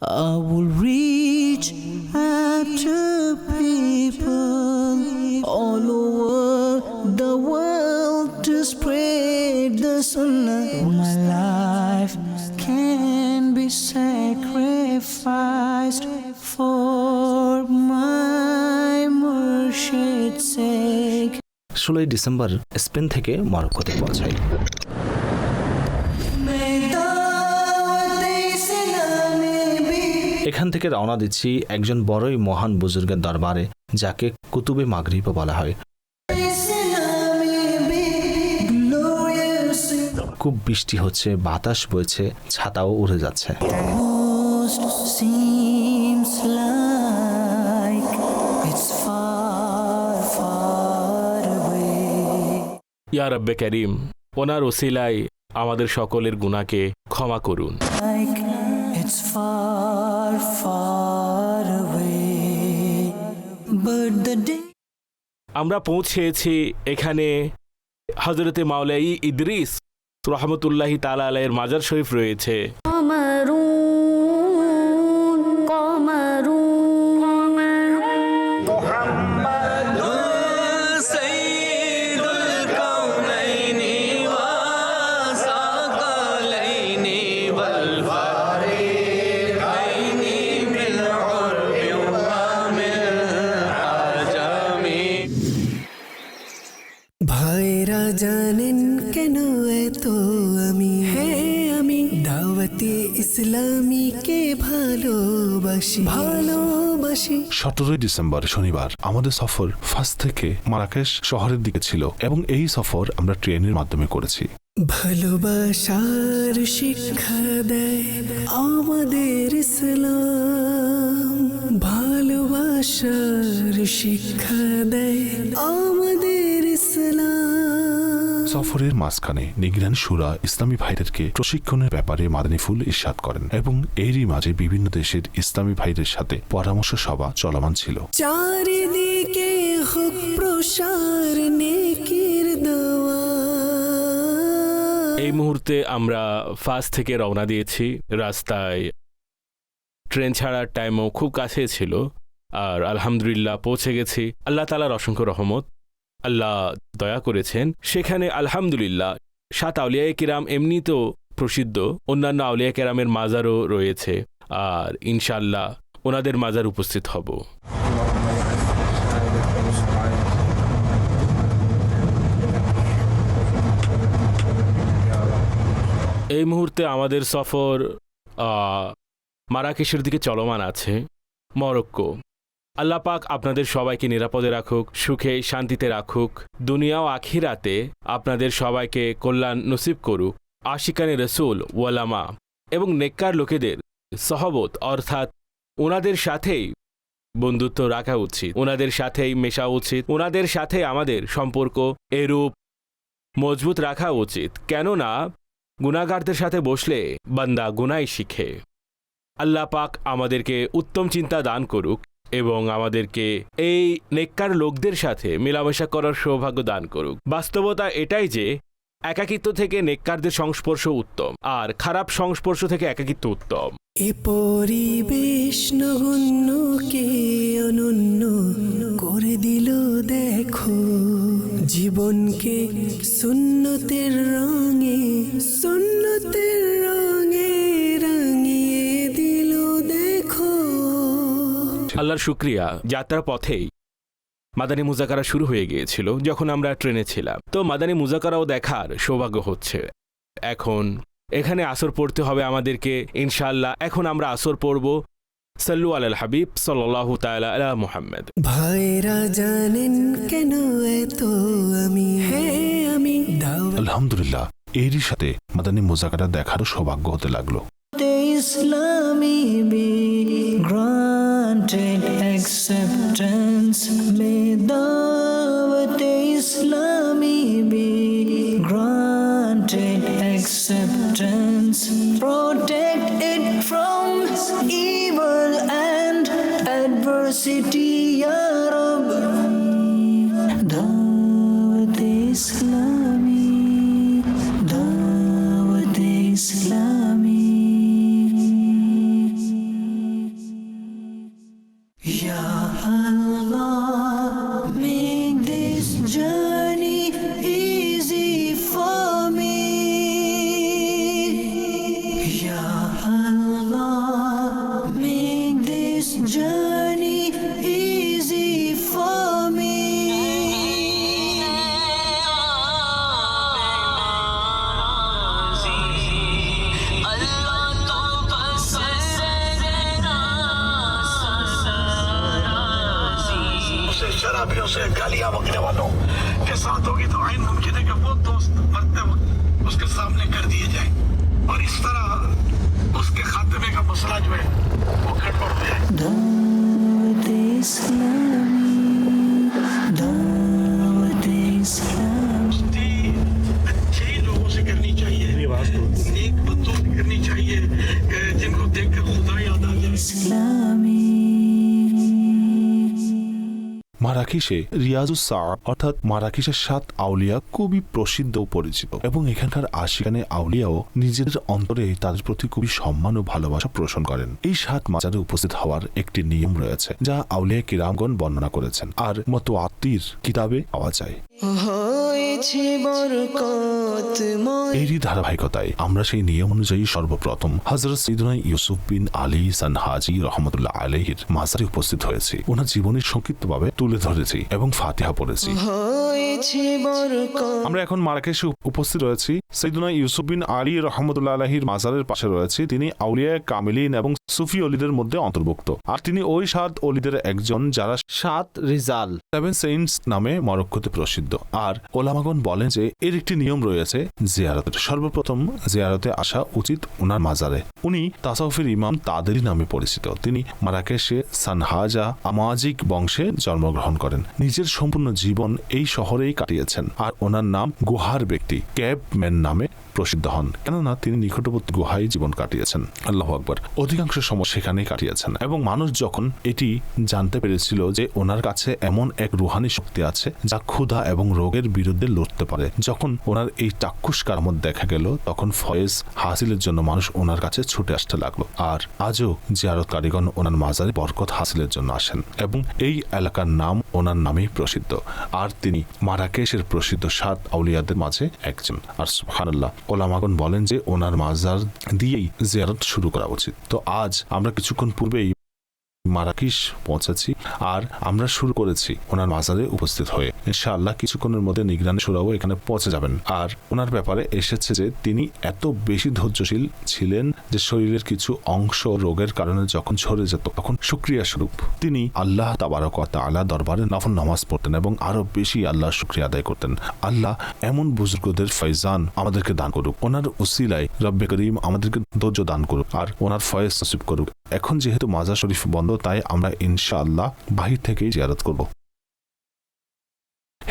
I will reach out to people all over the world to spread the sunnah. My life can be sacrificed for my Murshid's sake. ষোলোই December Spain থেকে মরক্কোতে পৌঁছাই এখান থেকে রওনা দিচ্ছি একজন বড়ই মহান বুজুর্গের দরবারে যাকে কুতুবে মাগরিবও বলা হয়। খুব বৃষ্টি হচ্ছে বাতাস বইছে ছাতাও উড়ে যাচ্ছে। ইয়া রব্বে করিম ওনার ওসিলায় আমাদের সকলের গুণাকে ক্ষমা করুন। Like it's far, আমরা পৌঁছেছি এখানে হজরতে মাওলাই ইদ্রিস রহমতুল্লাহি তালা আলাইয়ের মাজার শরীফ রয়েছে। ভালোবাসি। ভালোবাসি। সতেরোই ডিসেম্বর শনিবার আমাদের সফর ফার্স্ট থেকে মারাকেশ শহরের দিকে ছিল এবং এই সফর আমরা ট্রেনের মাধ্যমে করেছি। ভালোবাসার শিক্ষা দেয় আমাদের ইসলাম। ভালোবাসার শিক্ষা দেয় সফরের মাঝখানে নিগরান সুরা ইসলামী ভাইদেরকে প্রশিক্ষণের ব্যাপারে মাদানী ফুল ইস্বাদ করেন এবং এরই মাঝে বিভিন্ন দেশের ইসলামী ভাইদের সাথে পরামর্শ সভা চলমান ছিল। চারিদিকে হোক প্রসার নেকির এই মুহূর্তে আমরা ফার্স্ট থেকে রওনা দিয়েছি। রাস্তায় ট্রেন ছাড়ার টাইমও খুব কাছে ছিল। আর আলহামদুলিল্লাহ পৌঁছে গেছি। আল্লাহ তালার অসংখ্য রহমত। আল্লাহ দয়া করেছেন, সেখানে আলহামদুলিল্লাহ সাত আউলিয়ায় কিরাম এমনিতেও প্রসিদ্ধ, অন্যান্য আউলিয়া কেরামের মাজারও রয়েছে। আর ইনশাল্লাহ ওনাদের মাজার উপস্থিত হব। এই মুহূর্তে আমাদের সফর মারাকেশের দিকে চলমান আছে, মরক্কো। আল্লাহ পাক আপনাদের সবাইকে নিরাপদে রাখুক, সুখে শান্তিতে রাখুক। দুনিয়া ও আখিরাতে আপনাদের সবাইকে কল্যাণ নসিব করুক, আশিকানে রসুল, ওয়ালামা এবং নেককার লোকেদের সহবত, অর্থাৎ ওনাদের সাথেই বন্ধুত্ব রাখা উচিত। ওনাদের সাথেই মেশা উচিত। ওনাদের সাথে আমাদের সম্পর্ক এরূপ মজবুত রাখা উচিত। কেননা গুণাগারদের সাথে বসলে বান্দা গুনাই শিখে। আল্লাহ পাক আমাদেরকে উত্তম চিন্তা দান করুক। এবং আমাদেরকে এই নেককার লোকদের সাথে মেলামেশা করার সৌভাগ্য দান করুক। বাস্তবতা এটাই যে, একাকিত্ব থেকে নেককারদের সংস্পর্শ উত্তম, আর খারাপ সংস্পর্শ থেকে একাকিত্ব উত্তম। এ পরিবেশ নগণ্যকে অনন্য করে দিল দেখো। জীবনকে সুন্নতের রঙে সুন্নতের রঙে আল্লাহর শুক্রিয়া যাত্রার পথেই মাদানী মুজাকারা শুরু হয়ে গিয়েছিল যখন আমরা ট্রেনে ছিলাম। তো মাদানী মুজাকারাও দেখার সৌভাগ্য হচ্ছে। এখন এখানে আসর পড়তে হবে আমাদেরকে ইনশাল্লাহ এখন আমরা আসর পড়ব সাল্লু আল হাবিব সাল্লাহ তাআলা আলা মুহাম্মদ। ভাইরা জানেন কেন এত আমি? হে আমি আলহামদুলিল্লাহ এরই সাথে মাদানী মোজাকারা দেখারও সৌভাগ্য হতে লাগল। the Islami acceptance. May Dawat Islami be granted acceptance. Protect it from evil and adversity, Ya Rab. Dawat Islami, Dawat Islami. মারাকিশে রিয়াজুস সার অর্থাৎ মারাকিশের সাত আউলিয়া, খুবই প্রসিদ্ধ পরিচিত। এবং এখানকার আশিকানে আউলিয়াও নিজেদের অন্তরে তাদের প্রতি খুবই সম্মান ও ভালোবাসা পোষণ করেন। এই সাত মাজারে উপস্থিত হওয়ার একটি নিয়ম রয়েছে, যা আউলিয়া কিরামগণ বর্ণনা করেছেন। আর মতো আত্মীর কিতাবে পাওয়া যায়। হয়েছে এরই ধারাবাহিকতায় আমরা সেই নিয়ম অনুযায়ী সর্বপ্রথম হজরত সৈদুনা ইউসুফ বিন আলী রহমতুল্লাহ আলহির মাজারে উপস্থিত হয়েছি। ওনার জীবনের সংক্ষিপ্তভাবে তুলে ধরেছি এবং ফাতিহা পড়েছি। আমরা এখন মারাকেশে উপ- উপস্থিত রয়েছি। সৈদুনা ইউসুফ বিন আলী রহমতুল্লাহ আলহির মাজারের পাশে রয়েছে। তিনি আউলিয়া কামিলিন এবং সুফি অলিদের মধ্যে অন্তর্ভুক্ত। আর তিনি ওই সাত অলিদের একজন যারা সাত রিজাল সেভেন সেইন্টস নামে মরক্কোতে প্রসিদ্ধ। আর ওলামাগন বলেন যে, এর একটি নিয়ম রয়েছে জিয়ারতের। সর্বপ্রথম জিয়ারতে আসা উচিত ওনার মাজারে। উনি তাসাউফের ইমাম তাদেরই নামে পরিচিত। তিনি মারাকেশে সানহাজা আমাজিক বংশে জন্মগ্রহণ করেন। নিজের সম্পূর্ণ জীবন এই শহরেই কাটিয়েছেন। আর ওনার নাম গুহার ব্যক্তি ক্যাব ম্যান নামে প্রসিদ্ধ হন। কেননা তিনি নিকটবর্তী গুহায় জীবন কাটিয়েছেন। আল্লাহ আকবর। অধিকাংশ সময় সেখানেই কাটিয়েছেন। এবং মানুষ যখন এটি জানতে পেরেছিল যে ওনার কাছে এমন এক রুহানি শক্তি আছে, যা ক্ষুধা এবং রোগের বিরুদ্ধে লড়তে পারে। যখন ওনার এই চাক্ষুষ কারামত দেখা গেল, তখন ফয়েজ হাসিলের জন্য মানুষ ওনার কাছে ছুটে আসতে লাগল। আর আজও জিয়ারতকারীগণ ওনার মাজারে বরকত হাসিলের জন্য আসেন এবং এই এলাকার নাম ওনার নামেই প্রসিদ্ধ। আর তিনি মারাকেশের প্রসিদ্ধ সাত আউলিয়াদের মাঝে একজন। আর সুবহানাল্লাহ ওলামাগন বলেন যে ওনার মাজার দিয়েই জিয়ারত শুরু করা উচিত। তো আজ আমরা কিছুক্ষণ পূর্বেই মারাকিশ পৌঁছেছি আর আমরা শুরু করেছি ওনার মাজারে উপস্থিত হয়ে। ইনশাআল্লাহ কিছুক্ষণের মধ্যে নিগরানি সুরাও এখানে পৌঁছে যাবেন। আর ওনার ব্যাপারে এসেছে যে তিনি এত বেশি ধৈর্যশীল ছিলেন যে শরীরের কিছু অংশ রোগের কারণে যখন ঝরে যেত, তখন সুক্রিয়া স্বরূপ তিনি আল্লাহ তাবারক আল্লাহ দরবারে নফল নামাজ পড়তেন এবং আরও বেশি আল্লাহ শুক্রিয়া আদায় করতেন। আল্লাহ এমন বুজুর্গদের ফৈজান আমাদেরকে দান করুক। ওনার উসিলায় রব্বে করিম আমাদেরকে ধৈর্য দান করুক আর ওনার ফয়েজ নসিব করুক। এখন যেহেতু মাজার শরীফ বন্ধ তাই আমরা ইনশাআল্লাহ বাহির থেকেই জিয়ারত করব।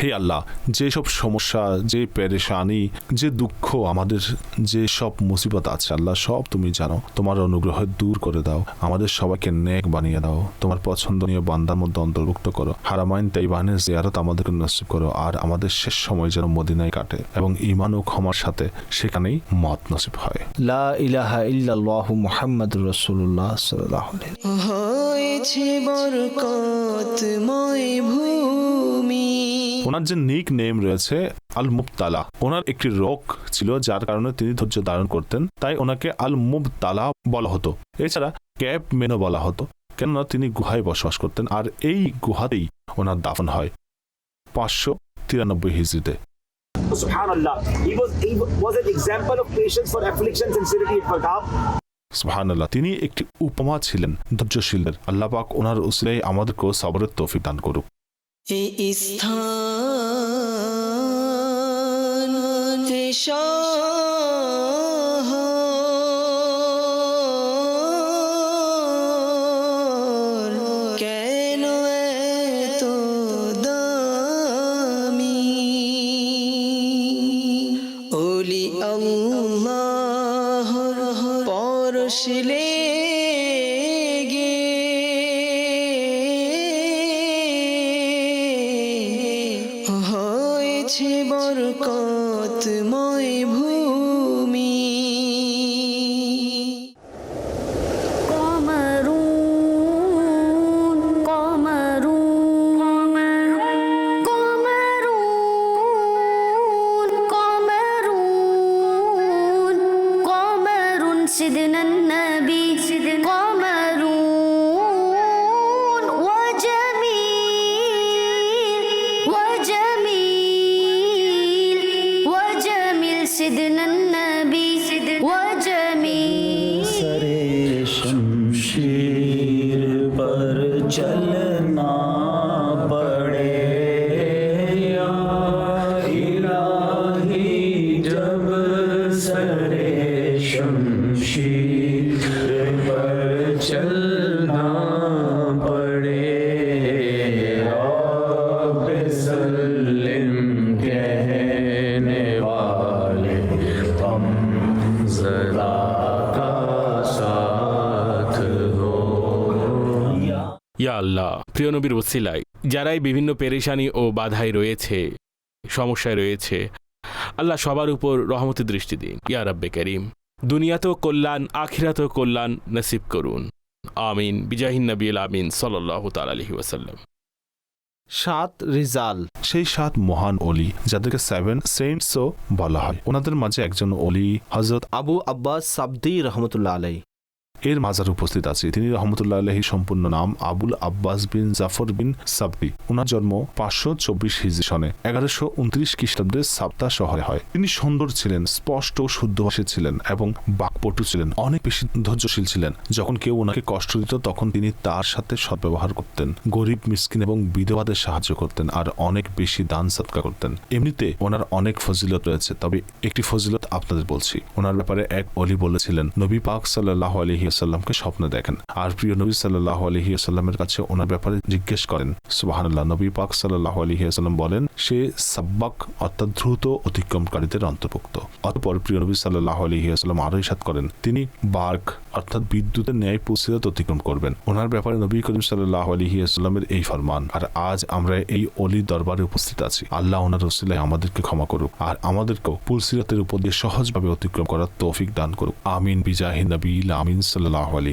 হে আল্লাহ যেসব সমস্যা যে পেরেশানি যে দুঃখ আমাদের যে সব মুসিবত আছে আল্লাহ সব তুমি জানো। তোমার অনুগ্রহ দূর করে দাও আমাদের সবাইকে নেক বানিয়ে দাও। তোমার পছন্দনীয় বান্দার মধ্যে অন্তর্ভুক্ত করো। হারামাইন তাইবানের জিয়ারত আমাদেরকে নসিব করো আর আমাদের শেষ সময় যেন মদিনায় কাটে এবং ইমান ও ক্ষমার সাথে সেখানেই মত নসিব হয়। লা ইলাহা ইল্লাল্লাহ মুহাম্মাদুর রাসূলুল্লাহ সাল্লাল্লাহু আলাইহি হয়েছে বরকতময় ভূমি। ওনার যে নিক নেম রয়েছে আল মুবতালা ওনার একটি রোগ ছিল যার কারণে তিনি ধৈর্য ধারণ করতেন তাই ওনাকে আল মুবতালা বলা হতো এছাড়া ক্যাব মেনো বলা হতো কেননা তিনি গুহায় বসবাস করতেন আর এই গুহাতেই ওনার দাফন হয় পাঁচশো তিরানব্বই হিজড়িতে Subhanallah. He was he was an example of patience for affliction, sincerity, and forgave. সুবহানাল্লাহ তিনি একটি উপমা ছিলেন ধৈর্যশীলের আল্লাহ পাক ওনার উসিলাই আমাদেরকেও সবরের তৌফিক দান করুক এই স্থান এ হয়েছে বরকতময় ভূমি নবীর ওসিলাই যারাই বিভিন্ন পেরেশানি ও বাধায় রয়েছে সমস্যায় রয়েছে আল্লাহ সবার উপর রহমতের দৃষ্টি দিন। ইয়া রাব্বে করিম দুনিয়াতেও কল্যাণ আখিরাতেও কল্যাণ নসিব করুন। আমিন। বিজাহিন নবী আমিন সাল্লাহ তাল আলহি ওয়াসাল্লাম। সাত রিজাল। সেই সাত মহান অলি যাদেরকে সেভেন সেন্টসও বলা হয়। ওনাদের মাঝে একজন অলি হজরত আবু আব্বাস সাবদি রহমতুল্লাহ আলাই এর মাজার উপস্থিত আছে। তিনি রহমতুল্লাহ আলহী সম্পূর্ণ নাম আবুল আব্বাস বিন জাফর বিন সাবদি ওনার জন্ম পাঁচশো চব্বিশ হিজি সনে এগারোশো উনত্রিশ খ্রিস্টাব্দে সাবতা শহরে হয়। তিনি সুন্দর ছিলেন, স্পষ্ট ও শুদ্ধভাষী ছিলেন এবং বাকপটু ছিলেন, অনেক বেশি ধৈর্যশীল ছিলেন। যখন কেউ ওনাকে কষ্ট দিত, তখন তিনি তার সাথে সদ্ব্যবহার করতেন, গরিব, মিসকিন এবং বিধবাদের সাহায্য করতেন আর অনেক বেশি দান সৎকা করতেন। এমনিতে ওনার অনেক ফজিলত রয়েছে, তবে একটি ফজিলত আপনাদের বলছি। ওনার ব্যাপারে এক অলি বলেছিলেন, নবী পাক সাল্লাহ আলহিয়াসাল্লামকে স্বপ্ন দেখেন। আর প্রিয় নবী সাল্লাহ আলহিয়াসাল্লামের কাছে ওনার ব্যাপারে জিজ্ঞেস করেন সুবাহান্লাহ নবী পাক সাল্লাহ আলহিয়াসাল্লাম বলেন, সে সাব্বাক অর্থাৎ দ্রুত অতিক্রমকারীদের অন্তর্ভুক্ত। অতপর প্রিয় নবী সাল্লাহ আলহিহাস্লাম আরও ইসাদ করেন, তিনি বার্ক অর্থাৎ বিদ্যুতের ন্যায় পুসিরত অতিক্রম করবেন। ওনার ব্যাপারে নবী করিম সাল্লাহ আলহিহাস্লামের এই ফরমান, আর আজ আমরা এই অলি দরবারে উপস্থিত আছি। আল্লাহ ওনার রসিলায় আমাদেরকে ক্ষমা করুক, আর আমাদেরকেও পুলসিরতের উপর দিয়ে সহজভাবে অতিক্রম করার তৌফিক দান করুক। আমিন বিজাহি নবীল আমিন সাল্লাহ আলী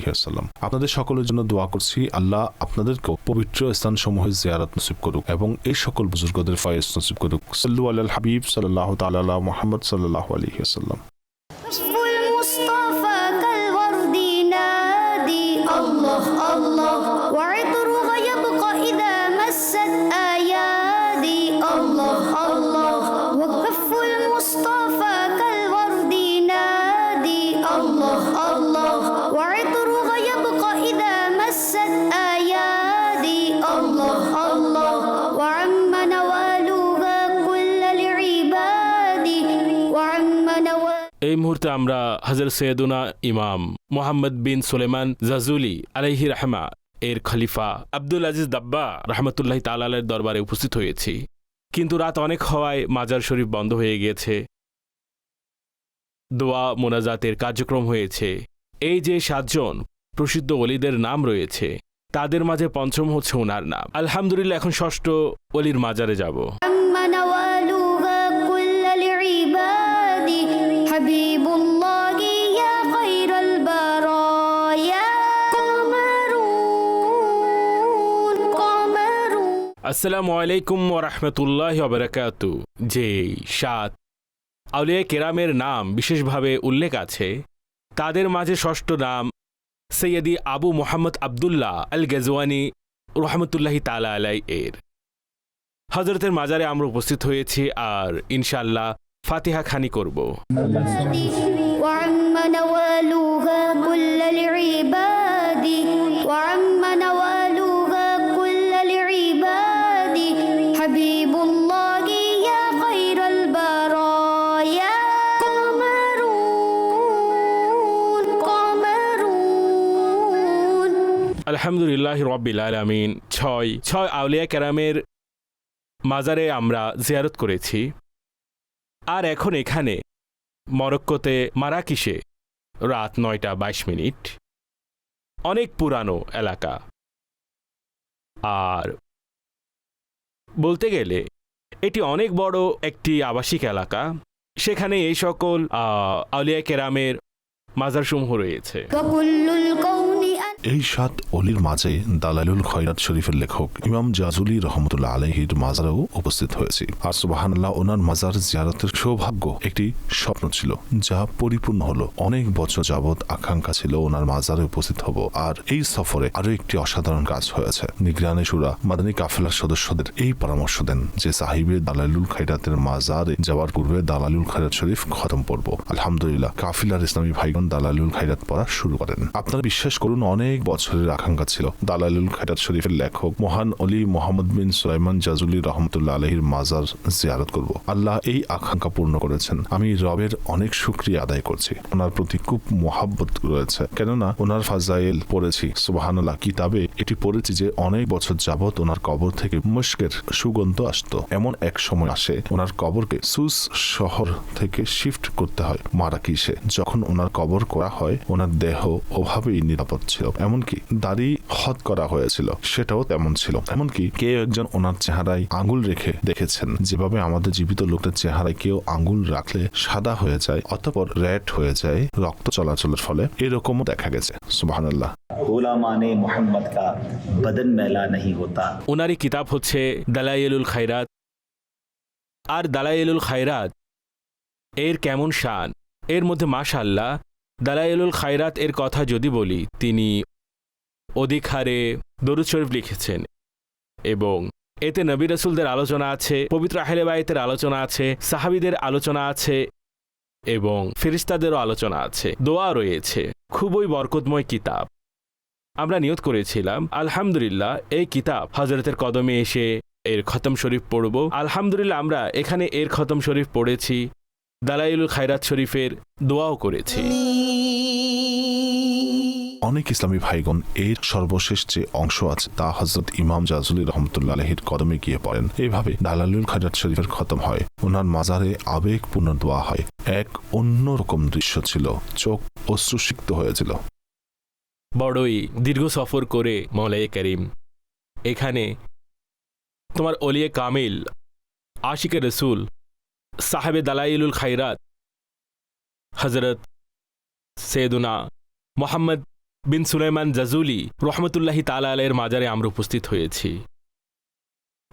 আপনাদের সকলের জন্য দোয়া করছি, আল্লাহ আপনাদেরকে পবিত্র স্থান সমূহে জিয়ারত নসিব করুক এবং এই সকল বুজুর্গদের ফয়েস নসিব করুক। সাল্লু আল হাবিব সাল্লাহ তাল্লাহ মোহাম্মদ সাল্লাহ আলী আসাল্লাম আমরা হজরত সৈয়দুনা ইমাম মোহাম্মদ বিন সুলেমান জাজুলি আলাইহি রাহমা এর খলিফা আব্দুল আজিজ দাব্বা রহমতুল্লাহ তালালের দরবারে উপস্থিত হয়েছি। কিন্তু রাত অনেক হওয়ায় মাজার শরীফ বন্ধ হয়ে গিয়েছে। দোয়া, মোনাজাতের কার্যক্রম হয়েছে। এই যে সাতজন প্রসিদ্ধ অলিদের নাম রয়েছে, তাদের মাঝে পঞ্চম হচ্ছে ওনার নাম। আলহামদুলিল্লাহ, এখন ষষ্ঠ অলির মাজারে যাব। আসসালামু আলাইকুম ওরহমতুল্লাহ অবরাকাত যে সাত আউলিয়া কেরামের নাম বিশেষভাবে উল্লেখ আছে, তাদের মাঝে ষষ্ঠ নাম সৈয়দি আবু মোহাম্মদ আবদুল্লাহ আল গেজওয়ানি রহমতুল্লাহি তালা আলাই এর। হজরতের মাজারে আমরা উপস্থিত হয়েছি আর ইনশাল্লাহ ফাতিহা খানি করব। আলহামদুলিল্লাহ রব্বিল আলমিন। ছয় ছয় আউলিয়া ক্যারামের মাজারে আমরা জিয়ারত করেছি। আর এখন এখানে মরক্কোতে মারাকিসে রাত নয়টা বাইশ মিনিট। অনেক পুরানো এলাকা। আর বলতে গেলে এটি অনেক বড় একটি আবাসিক এলাকা। সেখানে এই সকল আউলিয়া কেরামের মাজারসমূহ রয়েছে। এই সাত অলির মাঝে দালালুল খয়রাত শরীফের লেখক ইমাম জাজুলি রহমতুল্লাহ আলহির মাজারেও উপস্থিত হয়েছি। আর সুবাহান্লাহ ওনার মাজার জিয়ারতের সৌভাগ্য একটি স্বপ্ন ছিল, যা পরিপূর্ণ হলো। অনেক বছর যাবৎ আকাঙ্ক্ষা ছিল ওনার মাজারে উপস্থিত হব, আর এই সফরে আরও একটি অসাধারণ কাজ হয়েছে। নিগরানে সুরা মাদানী কাফেলার সদস্যদের এই পরামর্শ দেন যে সাহিবের দালালুল খাইরাতের মাজারে যাওয়ার পূর্বে দালালুল খাইরাত শরীফ খতম পড়ব। আলহামদুলিল্লাহ, কাফিলার ইসলামী ভাইগণ দালালুল খাইরাত পড়া শুরু করেন। আপনারা বিশ্বাস করুন, অনেক বছরের আকাঙ্ক্ষা ছিল। দালালুল খাইরাত শরীফের লেখক মহান অলি মোহাম্মদ বিন সুলাইমান জাজুলি রহমতুল্লাহ আলহির মাজার জিয়ারত করব। আল্লাহ এই আকাঙ্ক্ষা পূর্ণ করেছেন। আমি রবের অনেক সুক্রিয়া আদায় করছি। ওনার প্রতি খুব মোহাব্বত রয়েছে। কেননা ওনার ফাজাইল পড়েছি। সুবাহানুল্লাহ, কিতাবে এটি পড়েছি যে অনেক বছর যাবৎ ওনার কবর থেকে মুস্কের সুগন্ধ আসতো। এমন এক সময় আসে ওনার কবরকে সুস শহর থেকে শিফট করতে হয়। মারাকিসে যখন ওনার কবর করা হয়, ওনার দেহ ওভাবেই নিরাপদ ছিল। এমনকি দাড়ি হত করা হয়েছিল সেটাও তেমন ছিল। এমনকি কেউ একজন ওনার চেহারায় আঙুল রেখে দেখেছেন। যেভাবে আমাদের জীবিত লোকের চেহারায় কেউ আঙুল রাখলে সাদা হয়ে যায় অতপর র্যাট হয়ে যায় রক্ত চলাচলের ফলে এরকমও দেখা গেছে। সুবাহ আল্লাহ ওনারই কিতাব হচ্ছে দালাইলুল খায়রাত। আর দালাইলুল খায়রাত এর কেমন শান? এর মধ্যে মাশাল্লাহ দালাইলুল খায়রাত এর কথা যদি বলি তিনি অধিক হারে দরুদ শরীফ লিখেছেন এবং এতে নবী রসুলদের আলোচনা আছে, পবিত্র আহলে বায়তের আলোচনা আছে, সাহাবিদের আলোচনা আছে এবং ফেরিস্তাদেরও আলোচনা আছে। দোয়া রয়েছে। খুবই বরকতময় কিতাব। আমরা নিয়ত করেছিলাম, আলহামদুলিল্লাহ, এই কিতাব হজরতের কদমে এসে এর খতম শরীফ পড়ব। আলহামদুলিল্লাহ, আমরা এখানে এর খতম শরীফ পড়েছি, দালাইলুল খায়রাত শরীফের দোয়াও করেছি। অনেক ইসলামী ভাইগণ এর সর্বশেষ যে অংশ আছে তা হজরত ইমাম জাজুলি রহমতুল্লাহ আলহির কদমে গিয়ে পড়েন। এইভাবে দালালুল খাইরাত শরীফের খতম হয়। ওনার মাজারে আবেগপূর্ণ দোয়া হয়। এক অন্যরকম দৃশ্য ছিল। চোখ অশ্রুসিক্ত হয়েছিল। বড়ই দীর্ঘ সফর করে মৌলাই করিম, এখানে তোমার অলিয়ে কামিল আশিকে রসুল, সাহেবে দালাইলুল খাইরাত হজরত সৈয়দুনা মোহাম্মদ বিন সুলাইমান জাজুলি রহমতুল্লাহি তালা আলের মাজারে আমরা উপস্থিত হয়েছি।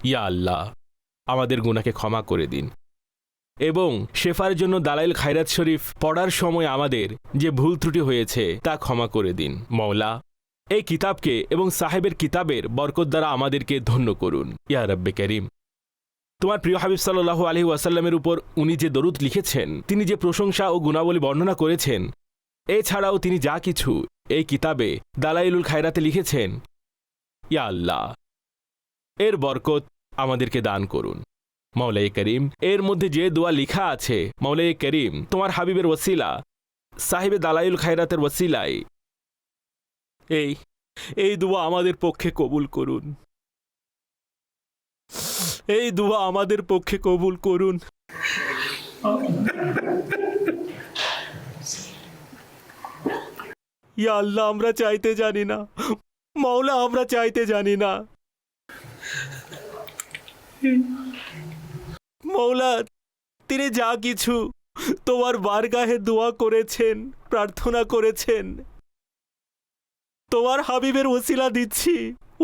ইয়া আল্লাহ, আমাদের গুনাকে ক্ষমা করে দিন। এবং শেফার জন্য দালাইল খায়রাত শরীফ পড়ার সময় আমাদের যে ভুল ত্রুটি হয়েছে, তা ক্ষমা করে দিন। মৌলা এই কিতাবকে এবং সাহেবের কিতাবের বরকত দ্বারা আমাদেরকে ধন্য করুন। ইয়া রব্বে করিম, তোমার প্রিয় হাবিব সাল্লাহ আলহি ওয়াসাল্লামের উপর উনি যে দরুদ লিখেছেন, তিনি যে প্রশংসা ও গুণাবলী বর্ণনা করেছেন, এছাড়াও তিনি যা কিছু এই কিতাবে দালাইলুল খায়রাতে লিখেছেন, ইয়া আল্লাহ, এর বরকত আমাদেরকে দান করুন। মৌলাই করিম, এর মধ্যে যে দোয়া লিখা আছে মৌলাই করিম, তোমার হাবিবের ওসিলা সাহেবে দালাইল খায়রাতের ওসিলাই এই এই দোয়া আমাদের পক্ষে কবুল করুন। এই দোয়া আমাদের পক্ষে কবুল করুন। ইয়া আল্লাহ, আমরা চাইতে জানি না। মাওলা, আমরা চাইতে জানি না। মৌলা তিনি যা কিছু তোমার বারগাহে দোয়া করেছেন, প্রার্থনা করেছেন। তোমার হাবিবের ওসিলা দিচ্ছি,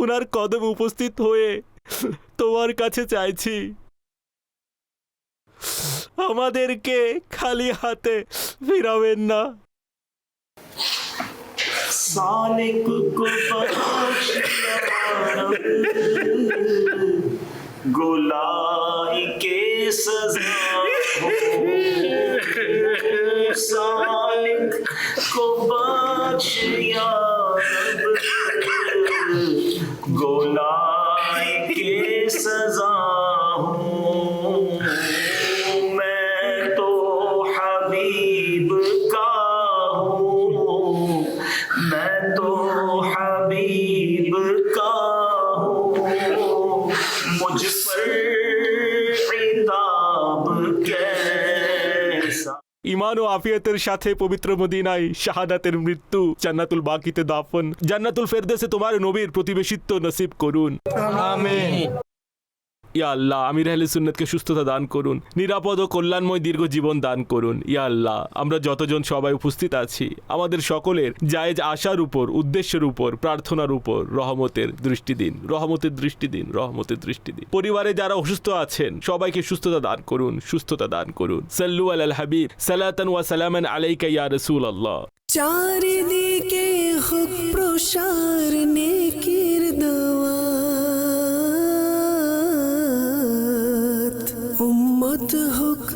উনার কদম উপস্থিত হয়ে তোমার কাছে চাইছি। আমাদেরকে খালি হাতে ফিরাবেন না। सालिक को गुलाई के सजा আফিয়তের সাথে পবিত্র মদিনায় শাহাদাতের মৃত্যু, জান্নাতুল বাকিতে দাফন, জান্নাতুল ফেরদেসে তোমার নবীর প্রতিবেশিত্ব নসিব করুন। ইয়া আল্লাহ, আমির আহলে সুন্নতকে সুস্থতা দান করুন, নিরাপদ ও কল্যাণময় দীর্ঘ জীবন দান করুন, ইয়া আল্লাহ। আমরা যতজন সবাই উপস্থিত আছি, আমাদের সকলের জায়েজ আশার উপর, উদ্দেশ্যের উপর, প্রার্থনার উপর, রহমতের দৃষ্টি দিন, রহমতের দৃষ্টি দিন, রহমতের দৃষ্টি দিন। পরিবারে যারা অসুস্থ আছেন, সবাইকে সুস্থতা দান করুন, সুস্থতা দান করুন। সাল্লু আল হাবিব, সালাতান ওয়া সালামান আলাইকা ইয়া রাসূল আল্লাহ চারিদিকে হোক প্রসার নেকির দাওয়াত উম্মত হোক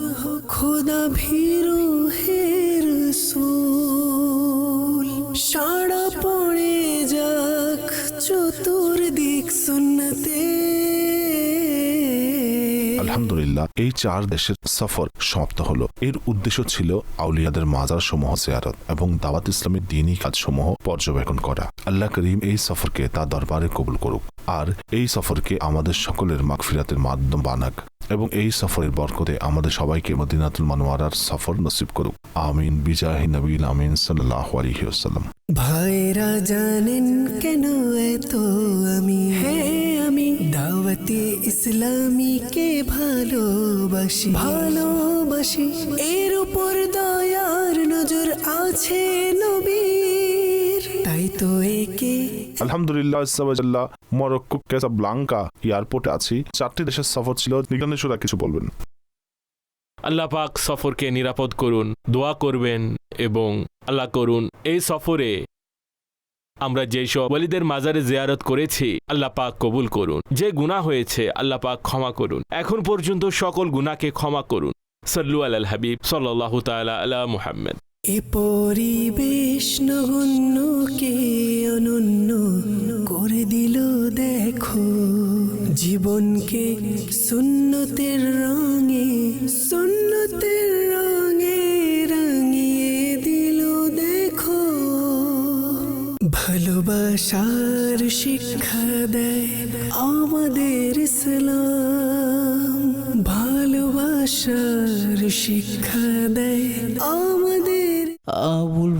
খোদা ভীরু হের সাড়া পড়ে যাক চতুর্দিক সুন্নতে। আলহামদুলিল্লাহ, এই চার দেশের সফর সমাপ্ত হলো। এর উদ্দেশ্য ছিল আউলিয়াদের মাজার সমূহ জিয়ারত এবং দাওয়াত ইসলামের দিনই কাজসমূহ পর্যবেক্ষণ করা। আল্লাহ করিম এই সফরকে তার দরবারে কবুল করুক। আর এই সফরকে আমাদের সকলের মাগফিরাতের মাধ্যম বানাক। এবং এই সফরের বরকতে আমাদের সবাইকে মদিনাতুল মানোয়ারার সফর নসিব করুক। আমিন। বিজাহি নবীল আমিন সাল্লাহ ভাইরা জানেন কেন এত আমি? হ্যাঁ আমি, দাওয়াতে ইসলামীকে ভালোবাসি। ভালোবাসি। এর উপর দয়ার নজর আছে নবীর। তাই তো একে আলহামদুলিল্লাহ ইসলামাল্লাহ মরক্কো ব্লাঙ্কা এয়ারপোর্টে আছি। চারটি দেশের সফর ছিল। নিগানেশ্বরা কিছু বলবেন। আল্লাহ পাক সফরকে নিরাপদ করুন, দোয়া করবেন এবং আল্লাহ করুন, এই সফরে আমরা যেসব ওয়ালিদের মাজারে জিয়ারত করেছি, আল্লাহ পাক কবুল করুন। যে গুনাহ হয়েছে, আল্লাহ পাক ক্ষমা করুন। এখন পর্যন্ত সকল গুনাহকে ক্ষমা করুন। সল্লু আল হাবিব সাল্লাহ তাআলা আলা মুহাম্মদ। এ পরিবেশ নগণ্যকে অনন্য করে দিল দেখো। জীবনকে সুন্নতের রঙে সুন্নতের রঙে রাঙিয়ে দিল দেখো। ভালোবাসার শিক্ষা দেয় আমাদের ইসলাম। ভালোবাসার শিক্ষা দেয় أولى